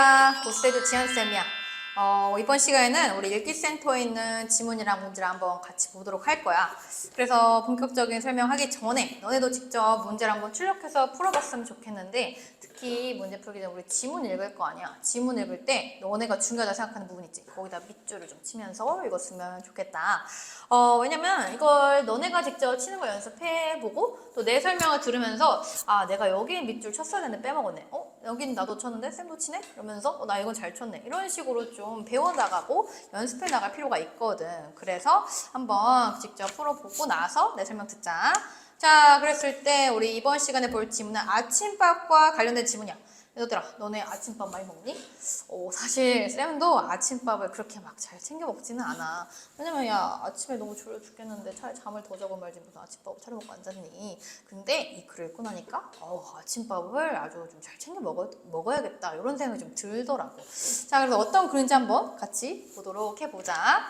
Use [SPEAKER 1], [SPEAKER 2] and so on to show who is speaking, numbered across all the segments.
[SPEAKER 1] 얘들아, 고스테드 지연쌤이야. 어, 이번 시간에는 우리 일기센터에 있는 지문이랑 문제를 한번 같이 보도록 할 거야. 그래서 본격적인 설명하기 전에 너네도 직접 문제를 한번 출력해서 풀어봤으면 좋겠는데 특히 문제 풀기 전에 우리 지문 읽을 거 아니야. 지문 읽을 때 너네가 중요하다 생각하는 부분 있지. 거기다 밑줄을 좀 치면서 읽었으면 좋겠다. 어, 왜냐면 이걸 너네가 직접 치는 거 연습해보고 또 내 설명을 들으면서 아, 내가 여기 밑줄 쳤어야 되는데 빼먹었네. 어? 여긴 나도 쳤는데 쌤도 치네? 이러면서 어, 나 이건 잘 쳤네. 이런 식으로 좀 배워나가고 연습해 나갈 필요가 있거든. 그래서 한번 직접 풀어보고 나서 내 설명 듣자. 자, 그랬을 때 우리 이번 시간에 볼 지문은 아침밥과 관련된 지문이야. 얘들아, 너네 아침밥 많이 먹니? 어, 사실 쌤도 아침밥을 그렇게 막 잘 챙겨 먹지는 않아. 왜냐면 야 아침에 너무 졸려 죽겠는데 차라리 잠을 더 자고 말지 무슨 아침밥을 차려 먹고 앉았니? 근데 이 글을 읽고 나니까 어, 아침밥을 아주 좀 잘 챙겨 먹어, 먹어야겠다 이런 생각이 좀 들더라고. 자, 그래서 어떤 글인지 한번 같이 보도록 해보자.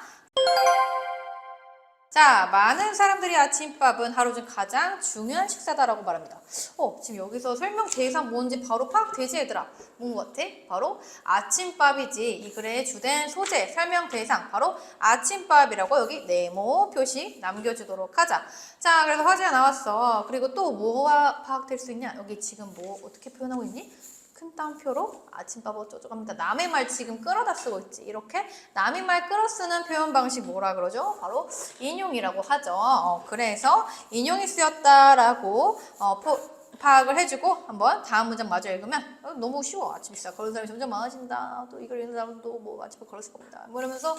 [SPEAKER 1] 자, 많은 사람들이 아침밥은 하루 중 가장 중요한 식사다라고 말합니다. 어, 지금 여기서 설명 대상 뭔지 바로 파악되지 얘들아? 뭔 것 같아? 바로 아침밥이지. 이 글의 주된 소재, 설명 대상 바로 아침밥이라고 여기 네모 표시 남겨주도록 하자. 자, 그래서 화제가 나왔어. 그리고 또 뭐가 파악될 수 있냐? 여기 지금 뭐 어떻게 표현하고 있니? 큰 따옴표로 아침밥 어쩌고 합니다. 남의 말 지금 끌어다 쓰고 있지. 이렇게 남의 말 끌어 쓰는 표현 방식 뭐라 그러죠? 바로 인용이라고 하죠. 어, 그래서 인용이 쓰였다라고 어, 포, 파악을 해주고 한번 다음 문장 마저 읽으면 어, 너무 쉬워. 아침 식사 걸은 사람이 점점 많아진다. 또 이걸 읽는 사람도 뭐 아침밥 걸었을 겁니다. 뭐 이러면서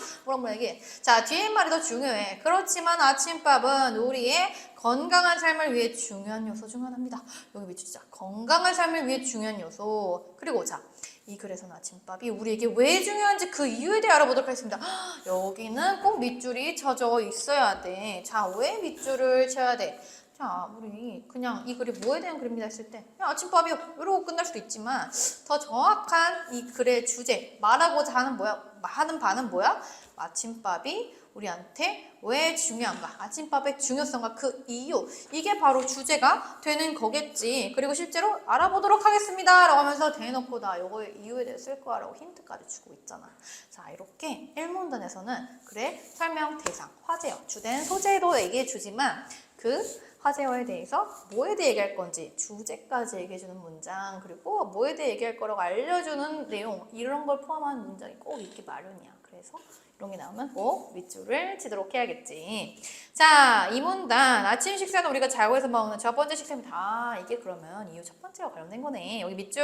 [SPEAKER 1] 얘기해. 자 뒤에 말이 더 중요해. 그렇지만 아침밥은 우리의 건강한 삶을 위해 중요한 요소 중 하나입니다. 여기 밑줄 자 건강한 삶을 위해 중요한 요소. 그리고 자. 이 글에서는 아침밥이 우리에게 왜 중요한지 그 이유에 대해 알아보도록 하겠습니다. 헉, 여기는 꼭 밑줄이 쳐져 있어야 돼. 자, 왜 밑줄을 쳐야 돼? 자, 우리 그냥 이 글이 뭐에 대한 글입니다 했을 때 그냥 아침밥이요. 이러고 끝날 수도 있지만 더 정확한 이 글의 주제 말하고자 하는 뭐야 하는 바는 뭐야? 아침밥이 우리한테 왜 중요한가? 아침밥의 중요성과 그 이유. 이게 바로 주제가 되는 거겠지. 그리고 실제로 알아보도록 하겠습니다. 라고 하면서 대놓고 나 요거의 이유에 대해 쓸 거야 라고 힌트까지 주고 있잖아. 자 이렇게 1문단에서는 그래 설명 대상 화제어 주된 소재도 얘기해 주지만 그 화제어에 대해서 뭐에 대해 얘기할 건지 주제까지 얘기해주는 문장 그리고 뭐에 대해 얘기할 거라고 알려주는 내용 이런 걸 포함한 문장이 꼭 있기 마련이야. 그래서 이런 게 나오면 꼭 밑줄을 치도록 해야겠지. 자, 이 문단 아침 식사는 우리가 자고에서 먹는 첫 번째 식사입니다. 아, 이게 그러면 이유 첫 번째와 관련된 거네. 여기 밑줄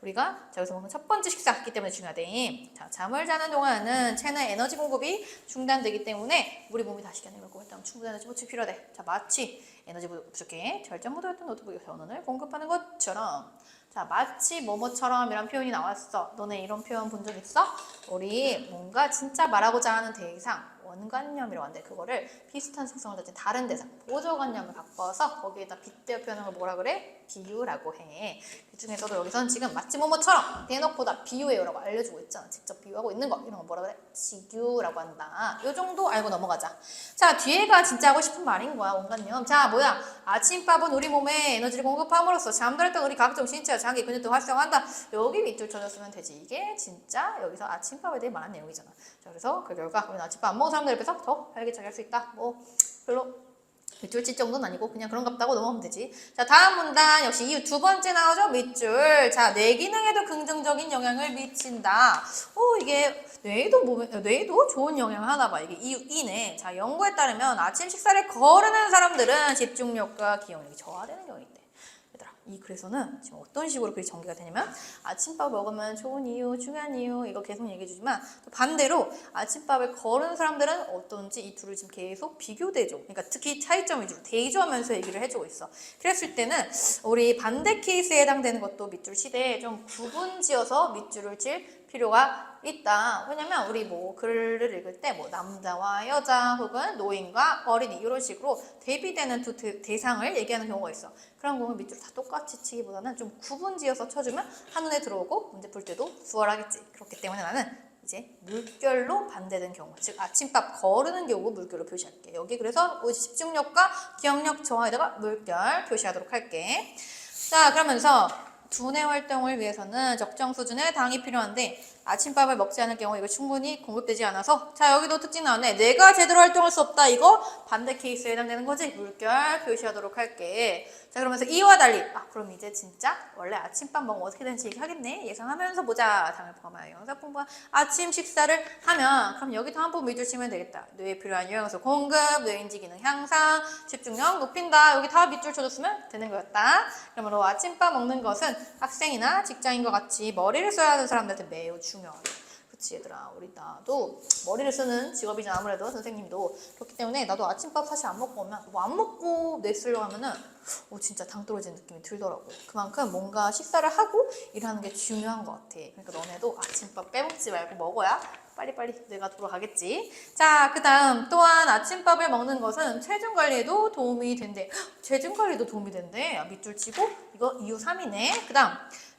[SPEAKER 1] 우리가 자고에서 먹는 첫 번째 식사이기 때문에 중요하대. 자, 잠을 자는 동안은 체내 에너지 공급이 중단되기 때문에 우리 몸이 다시 견인을 고 일단 충분한 에너지 보충이 필요하대. 자, 마치 에너지 부족해 절전 모드였던 노트북에 전원을 공급하는 것처럼 자 마치 뭐뭐처럼 이런 표현이 나왔어 너네 이런 표현 본 적 있어? 우리 뭔가 진짜 말하고자 하는 대상 원관념이라고 하는데 그거를 비슷한 속성을 가진 다른 대상 보조관념을 바꿔서 거기에다 빗대어 표현한 걸 뭐라 그래? 비유라고 해. 그 중에서도 여기서는 지금 마치 뭐뭐처럼 대놓고 다 비유해요 라고 알려주고 있잖아. 직접 비유하고 있는 거 이런 거 뭐라 그래? 지규라고 한다. 요 정도 알고 넘어가자. 자 뒤에가 진짜 하고 싶은 말인 거야 원관념. 자 뭐야? 아침밥은 우리 몸에 에너지를 공급함으로써 잠들었던 우리 각종 신체와 장기 근육도 활성화한다. 여기 밑줄 쳐줬으면 되지. 이게 진짜 여기서 아침밥에 대해 말한 내용이잖아. 자 그래서 그 결과 우리는 아침밥 안 먹은 사람들에 비해서 더 활기차게 할 수 있다. 뭐 별로 밑줄 칠 정도는 아니고 그냥 그런갑다고 넘어가면 되지. 자 다음 문단 역시 이유 두 번째 나오죠 밑줄. 자 뇌 기능에도 긍정적인 영향을 미친다. 오 이게 뇌에도 몸에 뇌에도 좋은 영향을 하나 봐. 이게 이유 이네. 자 연구에 따르면 아침 식사를 거르는 사람들은 집중력과 기억력이 저하되는. 얘들아 이 글에서는 지금 어떤 식으로 글이 전개가 되냐면 아침밥 먹으면 좋은 이유, 중요한 이유 이거 계속 얘기해 주지만 또 반대로 아침밥을 거르는 사람들은 어떤지 이 둘을 지금 계속 비교대조 그러니까 특히 차이점 위주로 대조하면서 얘기를 해주고 있어. 그랬을 때는 우리 반대 케이스에 해당되는 것도 밑줄 시대에 좀 구분지어서 밑줄을 칠 필요가 있다. 왜냐면 우리 뭐 글을 읽을 때 뭐 남자와 여자 혹은 노인과 어린이 이런 식으로 대비되는 두 대- 대상을 얘기하는 경우가 있어. 그런 경우 밑줄 다 똑같이 치기보다는 좀 구분지어서 쳐주면 한눈에 들어오고 문제 풀 때도 수월하겠지. 그렇기 때문에 나는 이제 물결로 반대된 경우, 즉 아침밥 거르는 경우 물결로 표시할게. 여기 그래서 집중력과 기억력 저하에다가 물결 표시하도록 할게. 자 그러면서 두뇌 활동을 위해서는 적정 수준의 당이 필요한데 아침밥을 먹지 않을 경우 이거 충분히 공급되지 않아서 자 여기도 특징 나오네. 내가 제대로 활동할 수 없다. 이거 반대 케이스에 해당되는 거지? 물결 표시하도록 할게. 자 그러면서 이와 달리 아 그럼 이제 진짜 원래 아침밥 먹으면 어떻게 되는지 얘기하겠네. 예상하면서 보자. 다음에 범아 영상 공부 아침 식사를 하면 그럼 여기도 한 번 밑줄 치면 되겠다. 뇌에 필요한 영양소 공급 뇌인지 기능 향상 집중력 높인다. 여기 다 밑줄 쳐줬으면 되는 거였다. 그러므로 아침밥 먹는 것은 학생이나 직장인과 같이 머리를 써야 하는 사람들한테 매우 중요하다. 그치 얘들아. 우리 나도 머리를 쓰는 직업이잖아 아무래도 선생님도 그렇기 때문에 나도 아침밥 사실 안 먹고 오면 뭐 안 먹고 내 쓰려고 하면은 오 진짜 당 떨어지는 느낌이 들더라고. 그만큼 뭔가 식사를 하고 일하는 게 중요한 것 같아. 그러니까 너네도 아침밥 빼먹지 말고 먹어야 빨리빨리 내가 돌아가겠지. 자 그 다음 또한 아침밥을 먹는 것은 체중 관리에도 도움이 된대. 헉, 체중 관리도 도움이 된대. 아, 밑줄 치고 이거 이유 3이네. 그 다음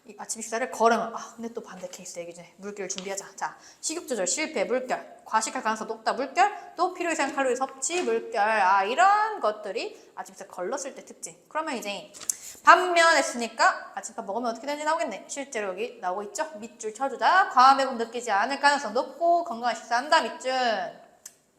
[SPEAKER 1] 이 아침 식사를 걸으면 아 근데 또 반대 케이스 얘기 전에 물결 준비하자. 자 식욕 조절 실패 물결. 과식할 가능성 높다. 물결. 또 필요 이상 칼로리 섭취 물결. 아 이런 것들이 아침 식사 걸렀을 때 특징. 그러면 이제 반면 했으니까 아침밥 먹으면 어떻게 되는지 나오겠네. 실제로 여기 나오고 있죠? 밑줄 쳐주자. 과한 배고픔 느끼지 않을 가능성 높고 건강한 식사한다. 밑줄.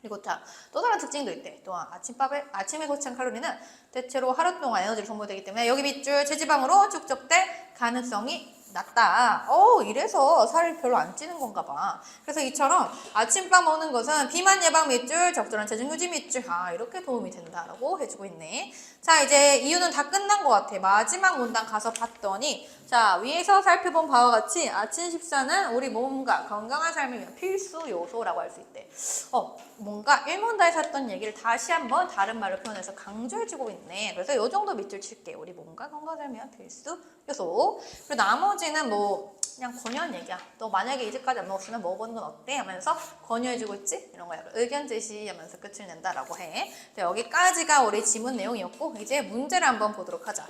[SPEAKER 1] 그리고 자, 또 다른 특징도 있대. 또한 아침밥에 아침에 섭취한 칼로리는 대체로 하루 동안 에너지를 소모되기 때문에 여기 밑줄 체지방으로 축적될 가능성이 낮다. 어, 이래서 살이 별로 안 찌는 건가 봐. 그래서 이처럼 아침밥 먹는 것은 비만 예방 밑줄, 적절한 체중 유지 밑줄, 아, 이렇게 도움이 된다라고 해주고 있네. 자, 이제 이유는 다 끝난 것 같아. 마지막 문단 가서 봤더니, 자, 위에서 살펴본 바와 같이 아침 식사는 우리 몸과 건강한 삶을 위한 필수 요소라고 할 수 있대. 어, 뭔가 일문다에서 했던 얘기를 다시 한번 다른 말로 표현해서 강조해주고 있네. 그래서 요 정도 밑줄 칠게. 우리 몸과 건강한 삶을 위한 필수 요소. 그리고 나머지 는 뭐 그냥 권유한 얘기야. 너 만약에 이제까지 안 먹었으면 먹어보는 건 어때? 하면서 권유해주고 있지? 이런 거 약간 의견 제시하면서 끝을 낸다라고 해. 여기까지가 우리 지문 내용이었고 이제 문제를 한번 보도록 하자.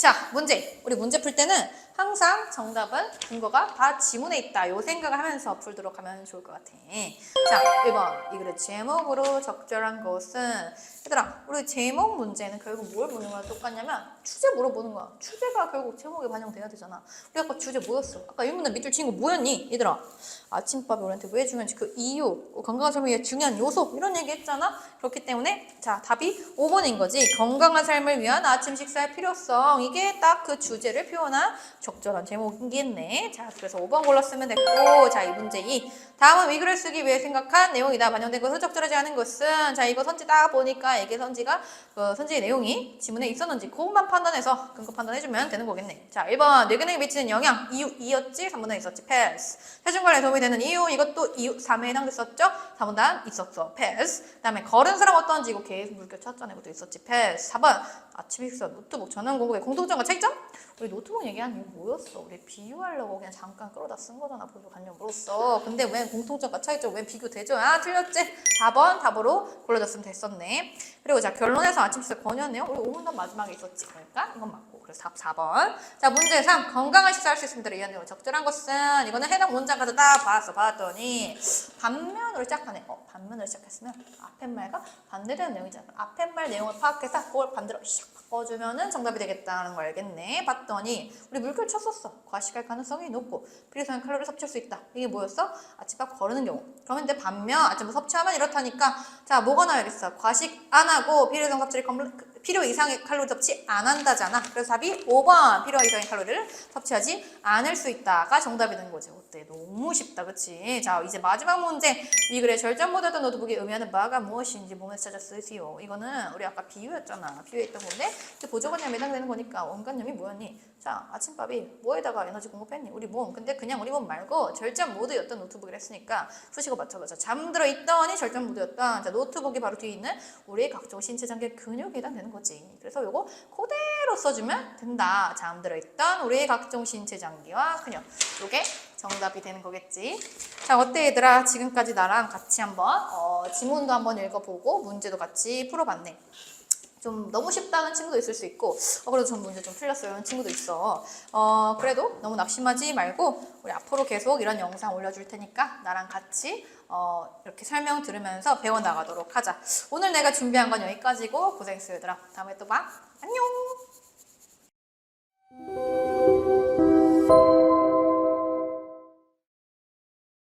[SPEAKER 1] 자, 문제. 우리 문제 풀 때는 항상 정답은 근거가 다 지문에 있다. 요 생각을 하면서 풀도록 하면 좋을 것 같아. 자, 1번. 이 글의 제목으로 적절한 것은 얘들아, 우리 제목 문제는 결국 뭘 보는 거랑 똑같냐면 주제 물어보는 거야. 주제가 결국 제목에 반영돼야 되잖아. 우리 아까 주제 뭐였어? 아까 일문에 밑줄 친거 뭐였니? 얘들아, 아침밥이 우리한테 왜 중요한지 그 이유, 건강한 삶을 위해 중요한 요소 이런 얘기 했잖아. 그렇기 때문에 자, 답이 5번인 거지. 건강한 삶을 위한 아침 식사의 필요성. 이게 딱 그 주제를 표현한 적절한 제목이겠네. 자, 그래서 5번 골랐으면 됐고, 자, 이 문제 2. 다음은 위글을 쓰기 위해 생각한 내용이다. 반영된 것은 적절하지 않은 것은, 자, 이거 선지 딱 보니까 이게 선지가, 그 선지의 내용이 지문에 있었는지 그것만 판단해서 근거 판단해주면 되는 거겠네. 자, 1번, 뇌기능에 미치는 영향. 이유 2였지? 3분의 있었지? 패스. 체중 관리에 도움이 되는 이유. 이것도 이유 3에 해당됐었죠? 4분단 있었어. 패스. 그 다음에 걸은 사람 어떤지 이거 계속 물결 찾잖아. 이것도 있었지? 패스. 4번, 아침 식사 노트북 전환 공부의 공 통점과 차이점? 우리 노트북 얘기한 이유 뭐였어? 우리 비유하려고 그냥 잠깐 끌어다 쓴 거잖아. 보조 관념으로써. 근데 왜 공통점과 차이점 왜 비교되죠? 아, 틀렸지? 4번 답으로 골라줬으면 됐었네. 그리고 자, 결론에서 아침 식사 권유했네요. 우리 5문단 마지막에 있었지. 그러니까 이건 맞고. 그래서 답 4번. 자, 문제 3. 건강한 식사할 수 있습니다. 이한 내용 적절한 것은 이거는 해당 문장 가서 딱 봤어. 봤더니 반면으로 시작하네. 어, 반면으로 시작했으면 앞에 말과 반대되는 내용이잖아. 앞에 말 내용을 파악해서 그걸 반대로 샥 바꿔주면은 정답이 되겠다는 걸 알겠네. 봤더니 우리 물결 쳤었어. 과식할 가능성이 높고 필요한 칼로리 섭취할 수 있다. 이게 뭐였어? 아침밥 거르는 경우. 그러면 근데 반면 아침밥 섭취하면 이렇다니까 자 뭐가 나야겠어? 과식 안 하고 필요성 섭취를 필요 이상의 칼로리 섭취 안 한다잖아. 그래서 답이 5번 필요 이상의 칼로리를 섭취하지 않을 수 있다가 정답이 되는 거지. 어때? 너무 쉽다, 그치? 자 이제 마지막 문제. 이 글의 절전 모드던 노트북이 의미하는 바가 무엇인지 몸에서 찾아 쓰시오. 이거는 우리 아까 비유였잖아. 비유했던 건데 보조관념에 해당되는 거니까 원관념이 뭐였니? 자 아침밥이 뭐에다가 에너지 공급했니? 우리 몸. 근데 그냥 우리 몸 말고 절전 모드였던 노트북을 했으니까 수식어 맞춰보자. 잠들어 있더니 절전 모드였던 자 노트북이 바로 뒤에 있는 우리의 각종 신체 장기 근육에 해당되는 거지. 그래서 요거 그대로 써주면 된다. 잠들어 있던 우리의 각종 신체 장기와 근육. 요게 정답이 되는 거겠지. 자 어때 얘들아? 지금까지 나랑 같이 한번 어, 지문도 한번 읽어보고 문제도 같이 풀어봤네. 좀 너무 쉽다는 친구도 있을 수 있고 어, 그래도 전 문제 좀 틀렸어요 하는 친구도 있어 어, 그래도 너무 낙심하지 말고 우리 앞으로 계속 이런 영상 올려줄 테니까 나랑 같이 어, 이렇게 설명 들으면서 배워나가도록 하자 오늘 내가 준비한 건 여기까지고 고생했어요 얘들아 다음에 또 봐 안녕